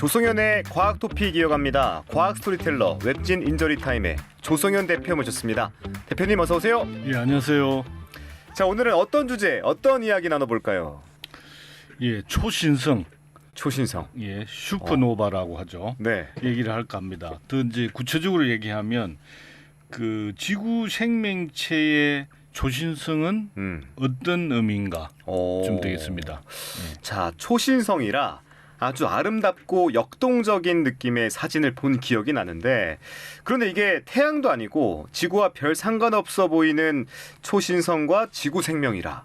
조성현의 과학 토픽 이어갑니다. 과학 스토리텔러 웹진 인저리 타임의 조성현 대표 모셨습니다. 대표님 어서 오세요. 예, 안녕하세요. 자 오늘은 어떤 주제, 어떤 이야기 나눠볼까요? 예, 초신성, 초신성. 예, 슈퍼노바라고 하죠. 네. 얘기를 할까 합니다. 더 이제 구체적으로 얘기하면 그 지구 생명체의 초신성은 음. 어떤 의미인가 오. 좀 되겠습니다. 자 초신성이라 아주 아름답고 역동적인 느낌의 사진을 본 기억이 나는데 그런데 이게 태양도 아니고 지구와 별 상관없어 보이는 초신성과 지구 생명이라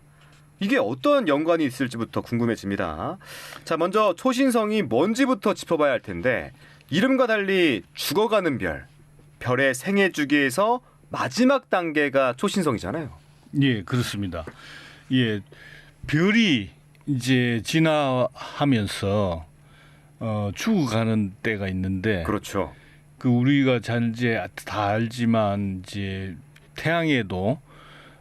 이게 어떤 연관이 있을지부터 궁금해집니다. 자 먼저 초신성이 뭔지부터 짚어봐야 할 텐데 이름과 달리 죽어가는 별 별의 생애 주기에서 마지막 단계가 초신성이잖아요. 예, 그렇습니다. 예, 별이 이제 진화하면서 어, 죽어가는 때가 있는데 그렇죠. 그 우리가 잘 이제 다 알지만 이제 태양에도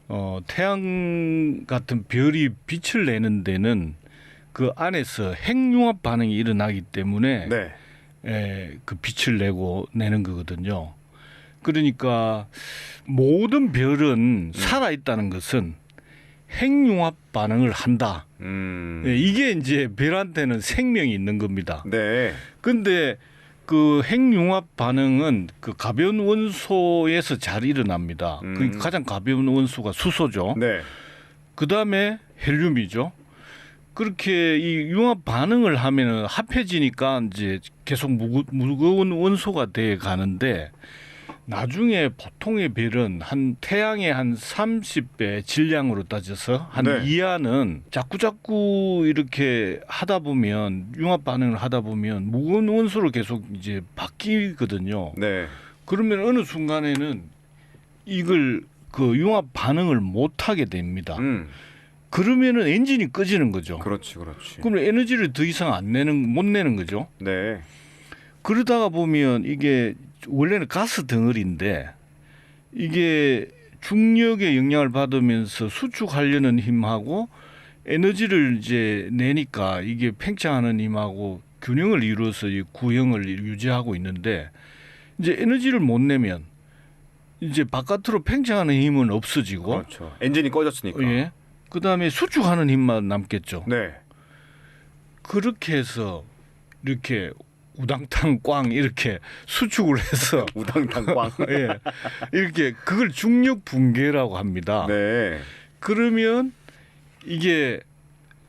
어 태양 같은 별이 빛을 내는 데는 그 안에서 핵융합 반응이 일어나기 때문에 네. 에, 그 빛을 내고 내는 거거든요. 그러니까 모든 별은 살아 있다는 것은 핵융합 반응을 한다. 음. 예, 이게 이제 별한테는 생명이 있는 겁니다. 네. 근데 그 핵융합 반응은 그 가벼운 원소에서 잘 일어납니다. 음. 그 가장 가벼운 원소가 수소죠. 네. 그 다음에 헬륨이죠. 그렇게 이 융합 반응을 하면은 합해지니까 이제 계속 무거, 무거운 원소가 돼 가는데 나중에 보통의 별은 한 태양의 한 30배 질량으로 따져서 한 네. 이하는 자꾸 자꾸 이렇게 하다 보면 융합 반응을 하다 보면 무거운 원소로 계속 이제 바뀌거든요. 네. 그러면 어느 순간에는 이걸 그 융합 반응을 못 하게 됩니다. 음. 그러면은 엔진이 꺼지는 거죠. 그렇지, 그렇지. 그럼 에너지를 더 이상 안 내는 못 내는 거죠. 네. 그러다가 보면 이게 원래는 가스 덩어리인데 이게 중력의 영향을 받으면서 수축하려는 힘하고 에너지를 이제 내니까 이게 팽창하는 힘하고 균형을 이루어서 이 구형을 유지하고 있는데 이제 에너지를 못 내면 이제 바깥으로 팽창하는 힘은 없어지고 그렇죠. 엔진이 꺼졌으니까. 예. 그다음에 수축하는 힘만 남겠죠. 네. 그렇게 해서 이렇게 우당탕 꽝 이렇게 수축을 해서 우당탕 꽝. 예. 이렇게 그걸 중력 붕괴라고 합니다. 네. 그러면 이게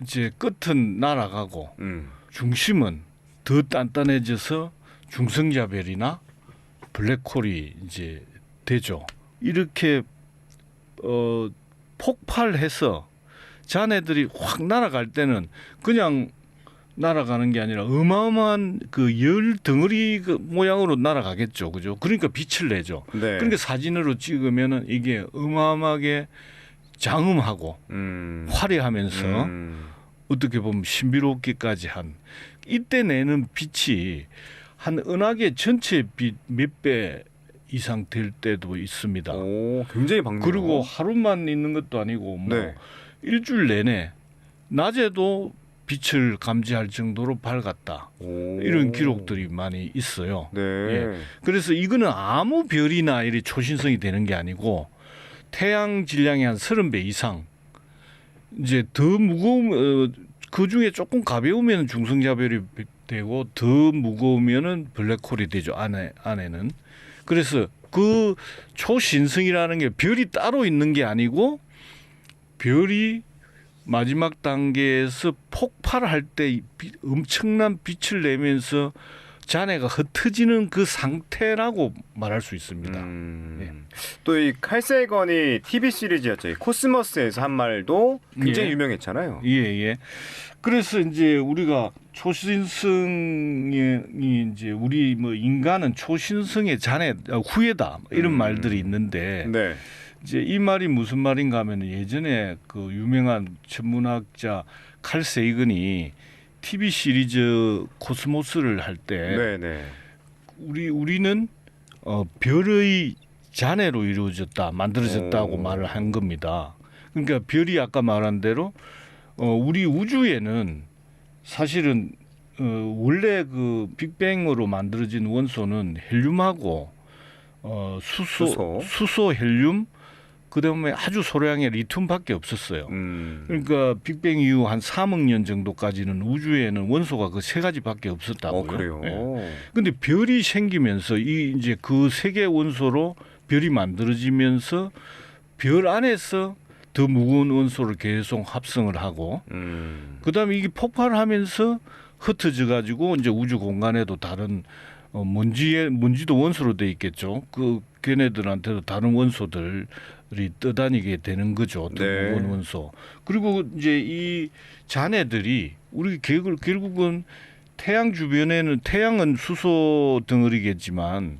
이제 끝은 날아가고 음. 중심은 더 단단해져서 중성자별이나 블랙홀이 이제 되죠. 이렇게 어 폭발해서 자네들이 확 날아갈 때는 그냥 날아가는 게 아니라 어마어마한 그 열 덩어리 그 모양으로 날아가겠죠. 그죠? 그러니까 빛을 내죠. 네. 그러니까 사진으로 찍으면은 이게 어마어마하게 장음하고 음. 화려하면서 음. 어떻게 보면 신비롭기까지 한 이때 내는 빛이 한 은하계 전체 빛 몇 배 이상 될 때도 있습니다. 오, 굉장히 밝네요. 그리고 하루만 있는 것도 아니고 뭐 네. 일주일 내내 낮에도 빛을 감지할 정도로 밝았다. 오. 이런 기록들이 많이 있어요. 네. 예. 그래서 이거는 아무 별이나 이리 초신성이 되는 게 아니고 태양 질량의 한 30배 이상 이제 더 무거움 어, 그 중에 조금 가벼우면 중성자별이 되고 더 무거우면은 블랙홀이 되죠 안에 안에는 그래서 그 초신성이라는 게 별이 따로 있는 게 아니고 별이 마지막 단계에서 폭발할 때 빛- 엄청난 빛을 내면서 잔해가 흩어지는 그 상태라고 말할 수 있습니다. 음. 예. 또이 칼세건이 TV 시리즈였죠. 이 코스모스에서 한 말도 굉장히 예. 유명했잖아요. 예, 예. 그래서 이제 우리가 초신성이 이제 우리 뭐 인간은 초신성의 잔해 어, 후예다 이런 음. 말들이 있는데 네. 이제 이 말이 무슨 말인가 하면 예전에 그 유명한 천문학자 칼 세이건이 TV 시리즈 코스모스를 할 때. 우리 우리는 어, 별의 잔해로 이루어졌다 만들어졌다고 오. 말을 한 겁니다. 그러니까 별이 아까 말한 대로 어, 우리 우주에는 사실은 어, 원래 그 빅뱅으로 만들어진 원소는 헬륨하고 어, 수소, 수소. 수소, 헬륨 그다음에 아주 소량의 리튬밖에 없었어요. 음. 그러니까 빅뱅 이후 한 3억 년 정도까지는 우주에는 원소가 그 세 가지밖에 없었다고요. 어 그래요. 예. 근데 별이 생기면서 이 이제 그 세 개 원소로 별이 만들어지면서 별 안에서 더 무거운 원소를 계속 합성을 하고 음. 그다음에 이게 폭발하면서 흩어져 가지고 이제 우주 공간에도 다른 어, 먼지에 먼지도 원소로 돼 있겠죠. 그 걔네들한테도 다른 원소들 이 떠다니게 되는 거죠. 더 네. 원소. 그리고 이제 이 잔해들이 우리 결국 결국은 태양 주변에는 태양은 수소 덩어리겠지만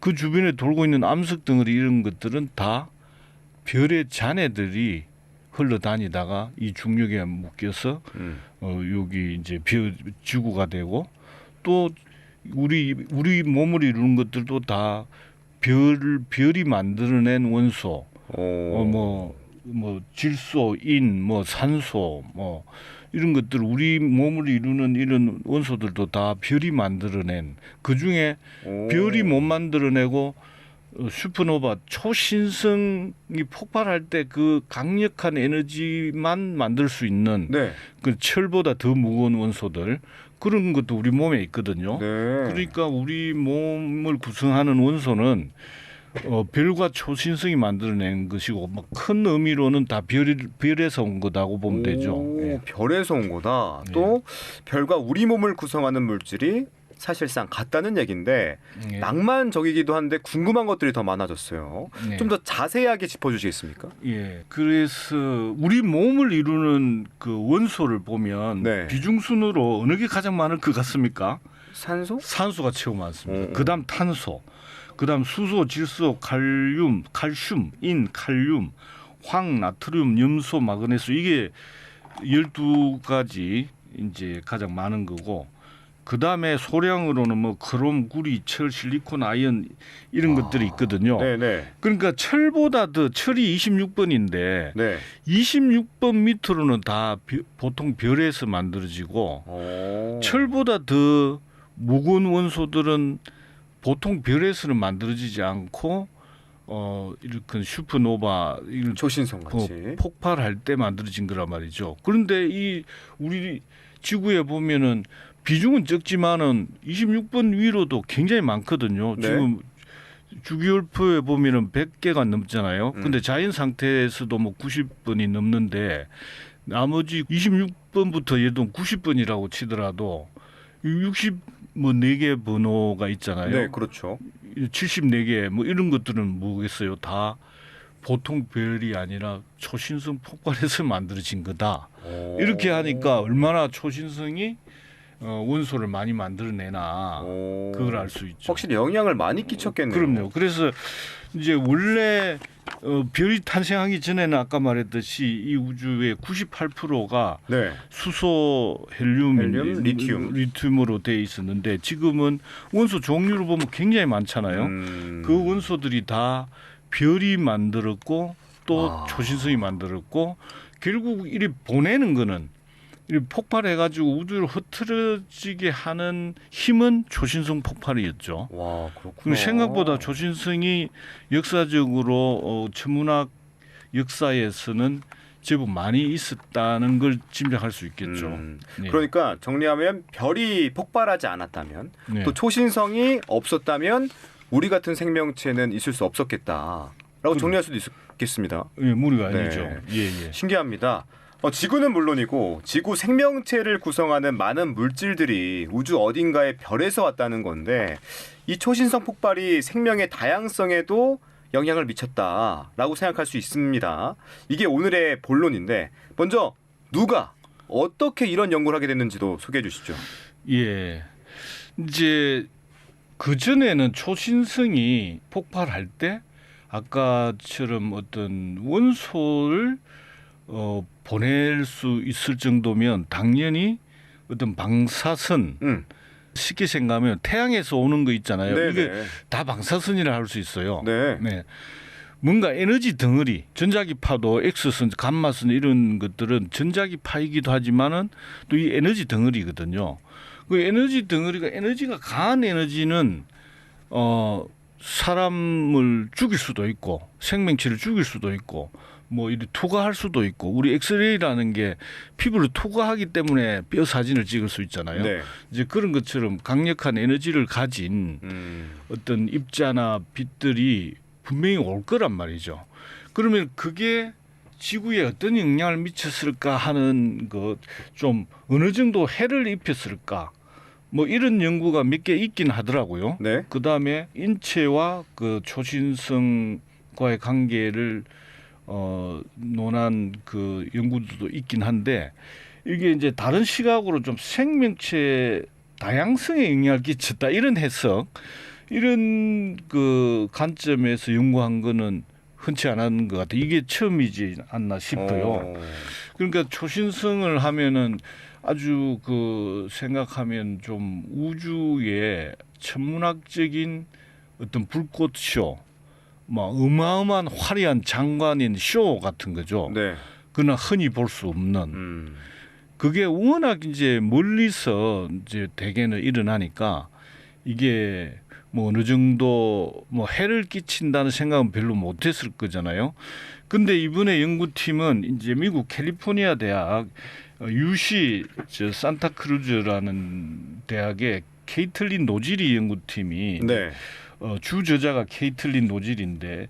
그 주변에 돌고 있는 암석 덩어리 이런 것들은 다 별의 잔해들이 흘러다니다가 이 중력에 묶여서 음. 어, 여기 이제 별 지구가 되고 또 우리 우리 몸을 이루는 것들도 다 별 별이 만들어낸 원소 어. 어뭐 뭐 질소, 인, 뭐 산소, 뭐 이런 것들 우리 몸을 이루는 이런 원소들도 다 별이 만들어낸 그 중에 오. 별이 못 만들어내고 어, 슈퍼노바 초신성이 폭발할 때 그 강력한 에너지만 만들 수 있는 네. 그 철보다 더 무거운 원소들 그런 것도 우리 몸에 있거든요. 네. 그러니까 우리 몸을 구성하는 원소는 어, 별과 초신성이 만들어낸 것이고 뭐큰 의미로는 다 별, 별에서 온 거다고 보면 되죠. 오, 예. 별에서 온 거다. 예. 또 별과 우리 몸을 구성하는 물질이 사실상 같다는 얘기인데 예. 낭만적이기도 한데 궁금한 것들이 더 많아졌어요. 예. 좀더 자세하게 짚어주시겠습니까? 예. 그래서 우리 몸을 이루는 그 원소를 보면 네. 비중순으로 어느 게 가장 많을 것 같습니까? 산소? 산소가 최고 많습니다. 음. 그다음 탄소, 그다음 수소, 질소, 칼륨, 칼슘, 인, 칼륨, 황, 나트륨, 염소, 마그네슘 이게 12가지 이제 가장 많은 거고 그 다음에 소량으로는 뭐 크롬, 구리, 철, 실리콘, 아연 이런 아. 것들이 있거든요. 네네. 그러니까 철보다 더 철이 26번인데 네. 26번 밑으로는 다 비- 보통 별에서 만들어지고 오. 철보다 더 무거운 원소들은 보통 별에서는 만들어지지 않고 어 이렇게 슈퍼노바 이런 초신성 그 같이. 폭발할 때 만들어진 거란 말이죠. 그런데 이 우리 지구에 보면은 비중은 적지만은 26번 위로도 굉장히 많거든요. 네. 지금 주기율표에 보면은 100개가 넘잖아요. 음. 근데 자연 상태에서도 뭐 90번이 넘는데 나머지 26번부터 예를 들면 90번이라고 치더라도 60뭐 4개 번호가 있잖아요. 네, 그렇죠. 74개 뭐 이런 것들은 뭐겠어요? 다 보통 별이 아니라 초신성 폭발해서 만들어진 거다. 오. 이렇게 하니까 얼마나 초신성이 어, 원소를 많이 만들어내나 오. 그걸 알 수 있죠. 확실히 영향을 많이 끼쳤겠네요. 그럼요. 그래서 이제 원래 어, 별이 탄생하기 전에는 아까 말했듯이 이 우주의 98%가 네. 수소, 헬륨, 헬륨, 리튬. 리튬으로 돼 있었는데 지금은 원소 종류를 보면 굉장히 많잖아요. 음. 그 원소들이 다 별이 만들었고 또 아. 초신성이 만들었고 결국 이리 보내는 거는 이 폭발해가지고 우주를 흐트러지게 하는 힘은 초신성 폭발이었죠. 와, 그렇구나. 생각보다 초신성이 역사적으로 어, 천문학 역사에서는 제법 많이 있었다는 걸 짐작할 수 있겠죠. 음. 네. 그러니까 정리하면 별이 폭발하지 않았다면 네. 또 초신성이 없었다면 우리 같은 생명체는 있을 수 없었겠다라고 그럼. 정리할 수도 있겠습니다. 예, 무리가 네. 아니죠. 예, 예. 신기합니다. 어, 지구는 물론이고 지구 생명체를 구성하는 많은 물질들이 우주 어딘가의 별에서 왔다는 건데 이 초신성 폭발이 생명의 다양성에도 영향을 미쳤다라고 생각할 수 있습니다. 이게 오늘의 본론인데 먼저 누가 어떻게 이런 연구를 하게 됐는지도 소개해 주시죠. 예. 이제 그 전에는 초신성이 폭발할 때 아까처럼 어떤 원소를 어, 보낼 수 있을 정도면 당연히 어떤 방사선 음. 쉽게 생각하면 태양에서 오는 거 있잖아요. 네, 이게 네. 다 방사선이라 할 수 있어요. 네. 네. 뭔가 에너지 덩어리, 전자기파도 엑스선, 감마선 이런 것들은 전자기파이기도 하지만은 또 이 에너지 덩어리거든요. 그 에너지 덩어리가 에너지가 강한 에너지는 어 사람을 죽일 수도 있고 생명체를 죽일 수도 있고 뭐 이리 투과할 수도 있고 우리 엑스레이라는 게 피부를 투과하기 때문에 뼈 사진을 찍을 수 있잖아요. 네. 이제 그런 것처럼 강력한 에너지를 가진 음. 어떤 입자나 빛들이 분명히 올 거란 말이죠. 그러면 그게 지구에 어떤 영향을 미쳤을까 하는 것 좀 어느 정도 해를 입혔을까 뭐 이런 연구가 몇 개 있긴 하더라고요. 네. 그 다음에 인체와 그 초신성과의 관계를 어, 논한 그 연구들도 있긴 한데 이게 이제 다른 시각으로 좀 생명체 다양성에 영향을 끼쳤다 이런 해석 이런 그 관점에서 연구한 거는 흔치 않은 것 같아요. 이게 처음이지 않나 싶어요. 어. 그러니까 초신성을 하면은 아주 그 생각하면 좀 우주의 천문학적인 어떤 불꽃 쇼, 뭐 어마어마한 화려한 장관인 쇼 같은 거죠. 네. 그러나 흔히 볼 수 없는 음. 그게 워낙 이제 멀리서 이제 대개는 일어나니까 이게 뭐 어느 정도 뭐 해를 끼친다는 생각은 별로 못했을 거잖아요. 근데 이번에 연구팀은 이제 미국 캘리포니아 대학 유시 저 산타크루즈라는 대학의 케이틀린 노지리 연구팀이 네. 어, 주 저자가 케이틀린 노질인데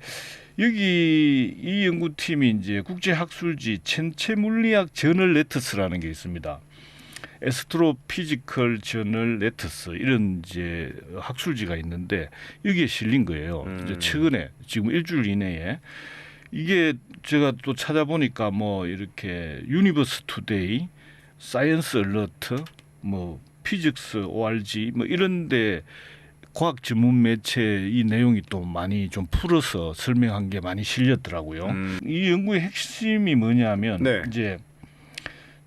여기 이 연구팀이 이제 국제 학술지 천체 물리학 저널 레터스라는 게 있습니다. 에스트로피지컬 저널 레터스 이런 이제 학술지가 있는데 여기에 실린 거예요. 음. 최근에 지금 일주일 이내에 이게 제가 또 찾아보니까 뭐 이렇게 유니버스 투데이, 사이언스 얼러트, 뭐 피직스 ORG 뭐 이런데 과학 전문 매체 이 내용이 또 많이 좀 풀어서 설명한 게 많이 실렸더라고요. 음. 이 연구의 핵심이 뭐냐면 네. 이제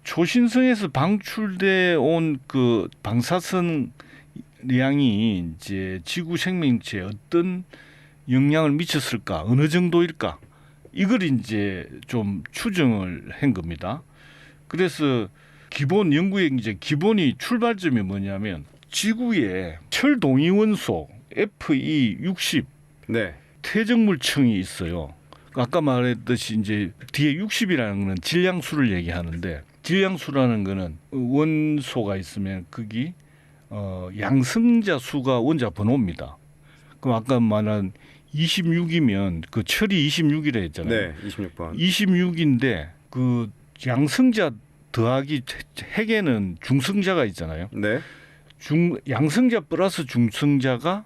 초신성에서 방출돼 온 그 방사선 양이 이제 지구 생명체에 어떤 영향을 미쳤을까 어느 정도일까 이걸 이제 좀 추정을 한 겁니다. 그래서 기본 연구의 이제 기본이 출발점이 뭐냐면 지구에 철 동위 원소 Fe 60 네. 퇴적물층이 있어요. 아까 말했듯이 이제 뒤에 60이라는 거는 질량수를 얘기하는데 질량수라는 거는 원소가 있으면 거기 어, 양성자 수가 원자 번호입니다. 그럼 아까 말한 26이면 그 철이 26이라 했잖아요. 네. 26번. 26인데 그 양성자 더하기 핵에는 중성자가 있잖아요. 네. 중 양성자 플러스 중성자가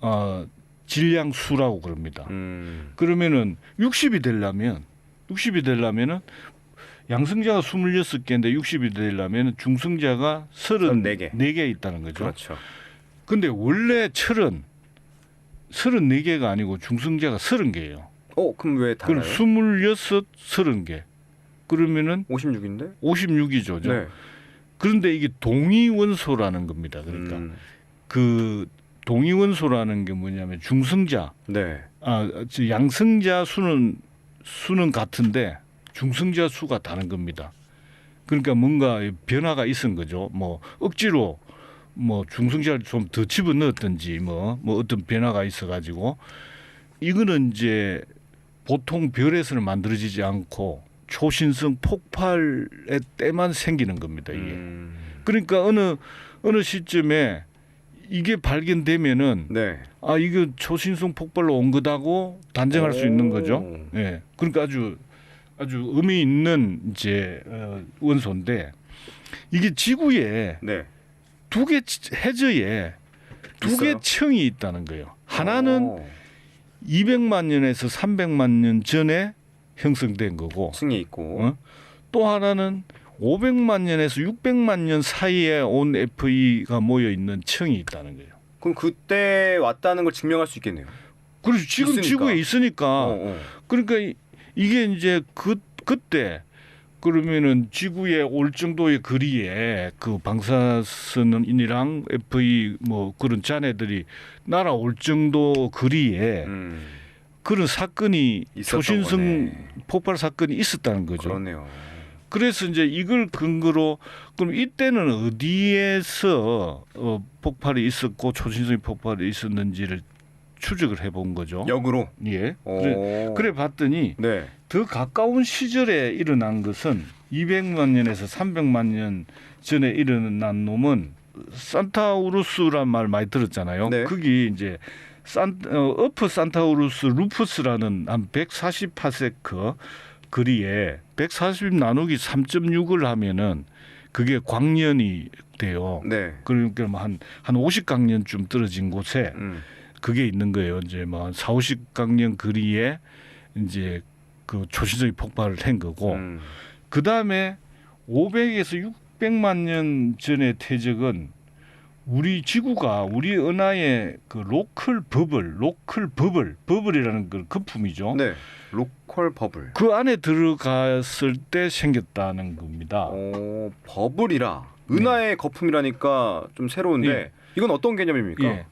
어, 질량수라고 그럽니다. 음. 그러면은 60이 되려면 60이 되려면은 양성자가 26개인데 60이 되려면 중성자가 34개. 34개 있다는 거죠. 그렇죠. 근데 원래 철은 34개가 아니고 중성자가 30개예요. 어, 그럼 왜 그럼 달라요? 26, 30개. 그러면은 56인데? 56이죠. 네. 그런데 이게 동위 원소라는 겁니다. 그러니까 음. 그 동위 원소라는 게 뭐냐면 중성자 네. 아, 저 양성자 수는 수는 같은데 중성자 수가 다른 겁니다. 그러니까 뭔가 변화가 있은 거죠. 뭐 억지로 뭐 중성자를 좀 더 집어 넣었든지 뭐, 뭐 어떤 변화가 있어 가지고 이거는 이제 보통 별에서는 만들어지지 않고 초신성 폭발의 때만 생기는 겁니다. 이게. 음. 그러니까 어느 어느 시점에 이게 발견되면은 네. 아 이거 초신성 폭발로 온 거다고 단정할 수 있는 거죠. 예. 그러니까 아주 아주 의미 있는 이제 어, 원소인데 이게 지구에 네. 두개 해저에 두 개? 층이 있다는 거예요. 하나는 어, 200만 년에서 300만 년 전에 형성된 거고 층이 있고. 어? 또 하나는 500만 년에서 600만 년 사이에 온 FE가 모여 있는 층이 있다는 거예요. 그럼 그때 왔다는 걸 증명할 수 있겠네요. 그래서 지금 있으니까. 지구에 있으니까 어, 어. 그러니까 이- 이게 이제 그 그때 그러면은 지구에 올 정도의 거리에 그 방사선이랑 FE 뭐 그런 잔해들이 날아올 정도 거리에 음. 그런 사건이 초신성 거네. 폭발 사건이 있었다는 거죠. 그렇네요. 그래서 이제 이걸 근거로 그럼 이때는 어디에서 어, 폭발이 있었고 초신성 폭발이 있었는지를 추적을 해본 거죠. 역으로. 예. 오. 그래, 그래 봤더니 네. 더 가까운 시절에 일어난 것은 200만 년에서 300만 년 전에 일어난 놈은 산타우루스란 말 많이 들었잖아요. 네. 그게 이제 산 어, 어프 산타우루스 루푸스라는 한 148세크 거리에 140 나누기 3.6을 하면은 그게 광년이 돼요. 네. 그러니까 뭐한한 50강년쯤 떨어진 곳에 음. 그게 있는 거예요. 이제 뭐 4, 50강년 거리에 이제 그 초신성이 폭발을 한 거고 음. 그 다음에 500에서 600만 년 전의 퇴적은 우리 지구가 우리 은하의 그 로컬 버블, 로컬 버블, 버블이라는 그 거품이죠. 네. 로컬 버블. 그 안에 들어갔을 때 생겼다는 겁니다. 어, 버블이라 은하의 거품이라니까 좀 새로운데 예. 이건 어떤 개념입니까? 예.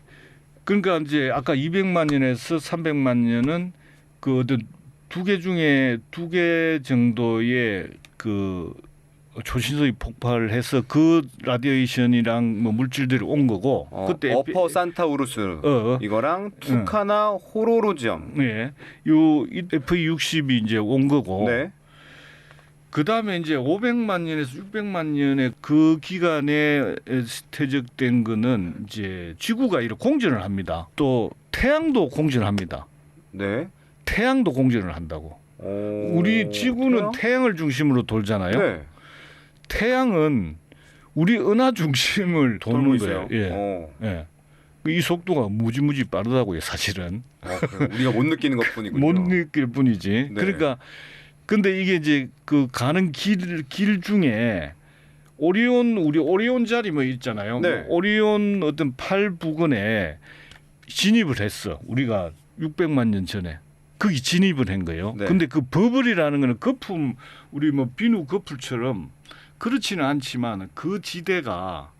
그러니까 이제 아까 200만 년에서 300만 년은 그 어떤 두 개 중에 두 개 정도의 그 초신성이 폭발을 해서 그 라디에이션이랑 뭐 물질들이 온 거고 어, 그때 어퍼 산타우루스 어, 이거랑 투카나 호로로지엄. 예. 요 F60이 이제 온 거고 네. 그 다음에 이제 500만 년에서 600만 년의 그 기간에 퇴적된 거는 이제 지구가 이렇게 공전을 합니다. 또 태양도 공전을 합니다. 네. 태양도 공전을 한다고. 어, 우리 지구는 태양? 태양 을 중심으로 돌잖아요. 네. 태양은 우리 은하 중심을 도는 거예요. 예. 어. 예. 이 속도가 무지무지 빠르다고요, 사실은. 어, 그래요. 우리가 못 느끼는 것뿐이군요. 못 느낄 뿐이지. 네. 그러니까 근데 이게 이제 그 가는 길, 길 중에 오리온 우리 오리온 자리 뭐 있잖아요. 네. 뭐 오리온 어떤 팔 부근에 진입을 했어. 우리가 600만 년 전에. 거기 진입을 한 거예요. 네. 근데 그 버블이라는 거는 거품 우리 뭐 비누 거품처럼 그렇지는 않지만 그 지대가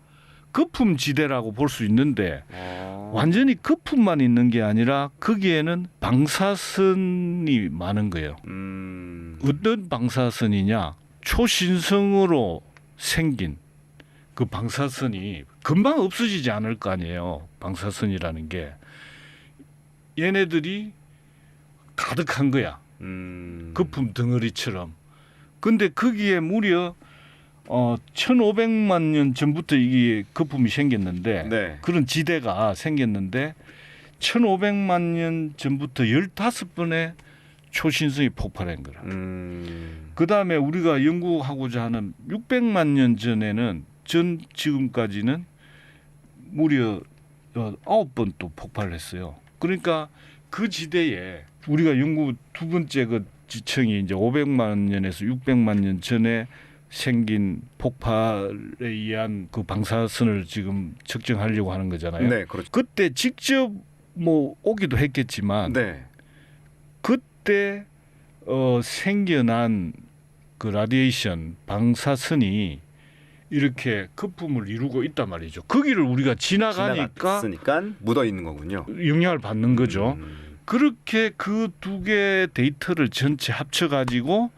거품 지대라고 볼 수 있는데 아. 완전히 거품만 있는 게 아니라 거기에는 방사선이 많은 거예요. 음. 어떤 방사선이냐? 초신성으로 생긴 그 방사선이 금방 없어지지 않을 거 아니에요. 방사선이라는 게 얘네들이 가득한 거야. 음. 거품 덩어리처럼. 근데 거기에 무려 어 1500만 년 전부터 이게 거품이 생겼는데 네. 그런 지대가 생겼는데 1500만 년 전부터 15번의 초신성이 폭발한 거라. 음. 그다음에 우리가 연구하고자 하는 600만 년 전에는 전 지금까지는 무려 어, 아홉 번 또 폭발을 했어요. 그러니까 그 지대에 우리가 연구 두 번째 그 지층이 이제 500만 년에서 600만 년 전에 생긴 폭발에 의한 그 방사선을 지금 측정하려고 하는 거잖아요. 네, 그렇죠. 그때 직접 뭐 오기도 했겠지만 네. 그때 어, 생겨난 그 라디에이션 방사선이 이렇게 거품을 이루고 있단 말이죠. 거기를 우리가 지나가니까 지나갔으니까 묻어 있는 거군요. 영향을 받는 거죠. 음. 그렇게 그 두개 데이터를 전체 합쳐 가지고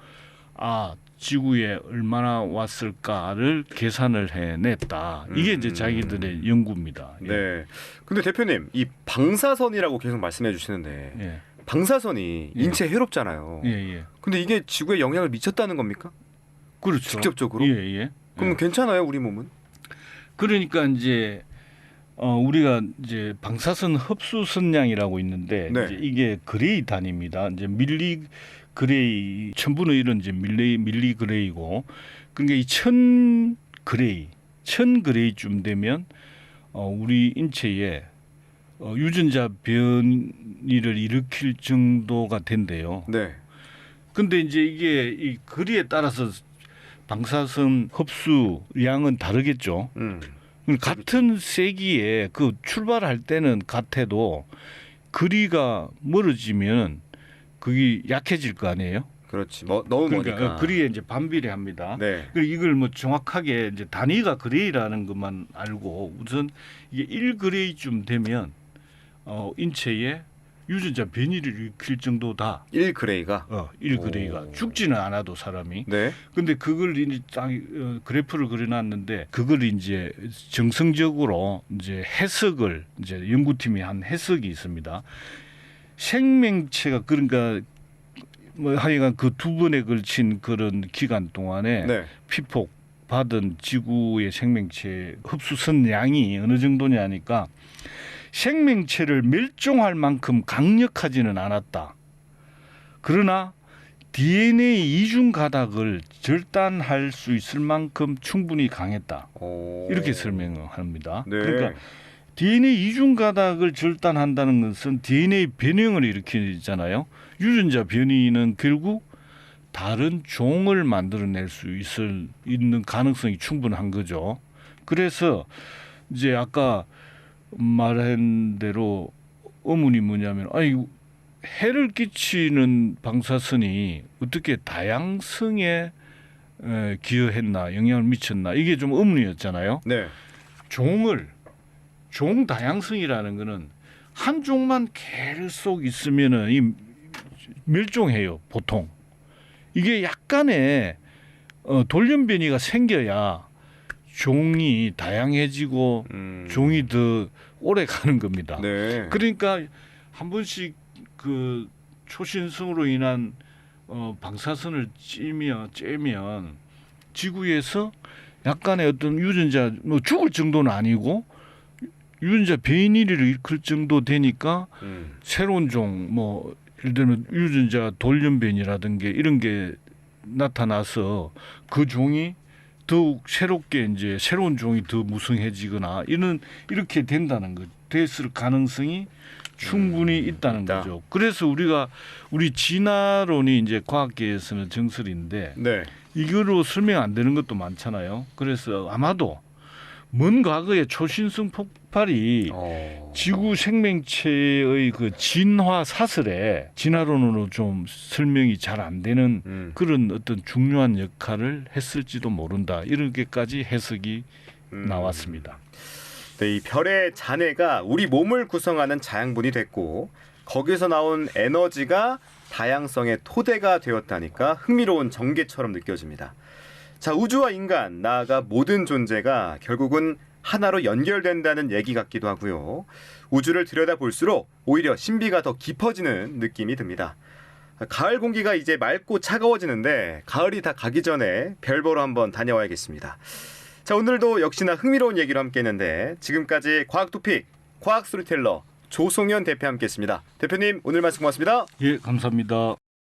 아 지구에 얼마나 왔을까를 계산을 해냈다. 이게 이제 음. 자기들의 연구입니다. 예. 네. 근데 대표님, 이 방사선이라고 계속 말씀해 주시는데 예. 방사선이 예. 인체에 해롭잖아요. 예, 예. 근데 이게 지구에 영향을 미쳤다는 겁니까? 그렇죠. 직접적으로? 예, 예. 그럼 예. 괜찮아요, 우리 몸은? 그러니까 이제 어 우리가 이제 방사선 흡수 선량이라고 있는데 네. 이게 그레이 단위입니다. 이제 밀리 그레이 천분의 일은 이제 밀리 밀리 그레이고 그러니까 이 천 그레이 천 그레이쯤 되면 어 우리 인체에 어 유전자 변이를 일으킬 정도가 된대요. 네. 근데 이제 이게 이 거리에 따라서 방사선 흡수 양은 다르겠죠. 음. 같은 세기에 그 출발할 때는 같아도 거리가 멀어지면 그게 약해질 거 아니에요? 그렇지. 뭐 너무 그러니까 머니까. 거리에 이제 반비례합니다. 네. 그리고 이걸 뭐 정확하게 이제 단위가 그레이라는 것만 알고 우선 이게 1그레이쯤 되면 어 인체에 유전자 변이를 일으킬 정도다. 1그레이가 어, 1그레이가 오. 죽지는 않아도 사람이. 네. 근데 그걸 이제 딱 어, 그래프를 그려놨는데 그걸 이제 정성적으로 이제 해석을 이제 연구팀이 한 해석이 있습니다. 생명체가 그러니까 뭐 하여간 그 두 번에 걸친 그런 기간 동안에 네. 피폭 받은 지구의 생명체 흡수선 양이 어느 정도냐니까 생명체를 멸종할 만큼 강력하지는 않았다. 그러나 DNA 이중 가닥을 절단할 수 있을 만큼 충분히 강했다. 오. 이렇게 설명을 합니다. 네. 그러니까 DNA 이중 가닥을 절단한다는 것은 DNA 변형을 일으키잖아요. 유전자 변이는 결국 다른 종을 만들어낼 수 있을 있는 가능성이 충분한 거죠. 그래서 이제 아까 말한 대로 어문이 뭐냐면 아니 해를 끼치는 방사선이 어떻게 다양성에 에, 기여했나 영향을 미쳤나 이게 좀 의문이었잖아요. 네. 종을 종 다양성이라는 거는 한 종만 계속 있으면은 이 멸종해요 보통 이게 약간의 어, 돌연변이가 생겨야 종이 다양해지고 음. 종이 더 오래 가는 겁니다. 네. 그러니까 한 번씩 그 초신성으로 인한 어, 방사선을 찌면 쬐면 지구에서 약간의 어떤 유전자 뭐 죽을 정도는 아니고 유전자 변이를 일으킬 정도 되니까 음. 새로운 종 뭐 예를 들면 유전자 돌연변이라든가 이런 게 나타나서 그 종이 더욱 새롭게 이제 새로운 종이 더 무성해지거나 이런 이렇게 된다는 거 됐을 가능성이 충분히 음, 있다는 있다. 거죠. 그래서 우리가 우리 진화론이 이제 과학계에서는 정설인데 네. 이거로 설명 안 되는 것도 많잖아요. 그래서 아마도 먼 과거의 초신성 폭발이 어. 지구 생명체의 그 진화 사슬에 진화론으로 좀 설명이 잘 안 되는 음. 그런 어떤 중요한 역할을 했을지도 모른다. 이렇게까지 해석이 음. 나왔습니다. 네, 이 별의 잔해가 우리 몸을 구성하는 자양분이 됐고 거기서 나온 에너지가 다양성의 토대가 되었다니까 흥미로운 전개처럼 느껴집니다. 자, 우주와 인간, 나아가 모든 존재가 결국은 하나로 연결된다는 얘기 같기도 하고요. 우주를 들여다볼수록 오히려 신비가 더 깊어지는 느낌이 듭니다. 가을 공기가 이제 맑고 차가워지는데 가을이 다 가기 전에 별 보러 한번 다녀와야겠습니다. 자 오늘도 역시나 흥미로운 얘기로 함께 했는데 지금까지 과학 토픽 과학 스토리텔러 조송현 대표 함께 했습니다. 대표님 오늘 말씀 고맙습니다. 예, 감사합니다.